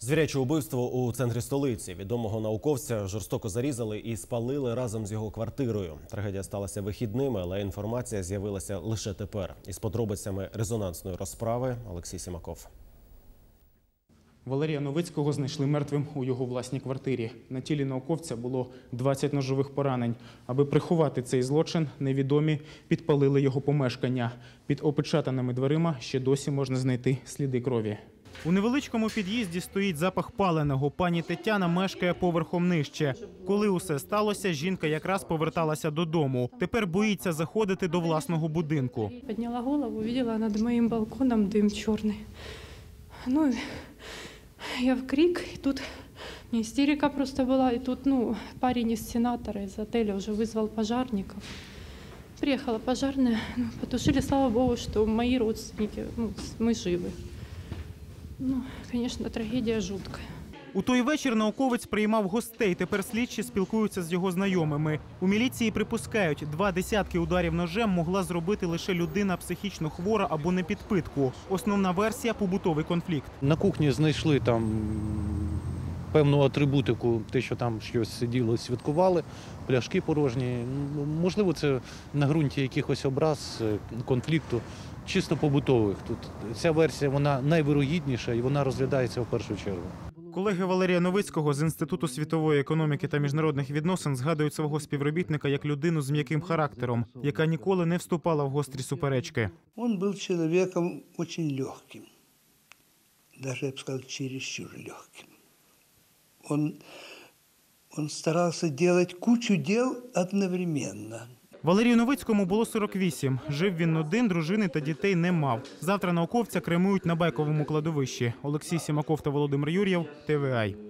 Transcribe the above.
Звіряче убивство у центрі столиці. Відомого науковця жорстоко зарізали і спалили разом з його квартирою. Трагедія сталася вихідними, але інформація з'явилася лише тепер. Із подробицями резонансної розправи Олексій Сімаков. Валерія Новицького знайшли мертвим у його власній квартирі. На тілі науковця було 20 ножових поранень. Аби приховати цей злочин, невідомі підпалили його помешкання. Під опечатаними дверима ще досі можна знайти сліди крові. У невеличкому під'їзді стоїть запах паленого. Пані Тетяна мешкає поверхом нижче. Коли усе сталося, жінка якраз поверталася додому. Тепер боїться заходити до власного будинку. Подняла голову, увидела над моим балконом дым черный. Ну, я в крик, и тут у меня истерика просто была, и тут, ну, парень из сенатора из отеля уже вызвал пожарников. Приехала пожарная, ну, потушили, слава богу, что мои родственники, ну, с- мы живы. Ну, звісно, трагедія жутка. У той вечір науковець приймав гостей. Тепер слідчі спілкуються з його знайомими. У міліції припускають, два десятки ударів ножем могла зробити лише людина психічно хвора або непідпитку. під. Основна версія побутовий конфлікт. На кухні знайшли там певну атрибутику, те, що там щось сиділо, святкували, пляшки порожні. Ну, Можливо, це на ґрунті якихось образ е, конфлікту, чисто побутових. Тут ця версія вона найвирогідніша і вона розглядається в першу чергу. Колеги Валерія Новицького з інституту світової економіки та міжнародних відносин згадують свого співробітника як людину з м'яким характером, яка ніколи не вступала в гострі суперечки. Он был человеком очень легким, даже, я бы сказал, чересчур легким. Он, он старался делать кучу дел одновременно. Валерію Новицькому було 48. Жив він один, дружини та дітей не мав. Завтра науковця кремують на байковому кладовищі. Олексій Сімаков та Володимир Юр'єв, ТВАЙ.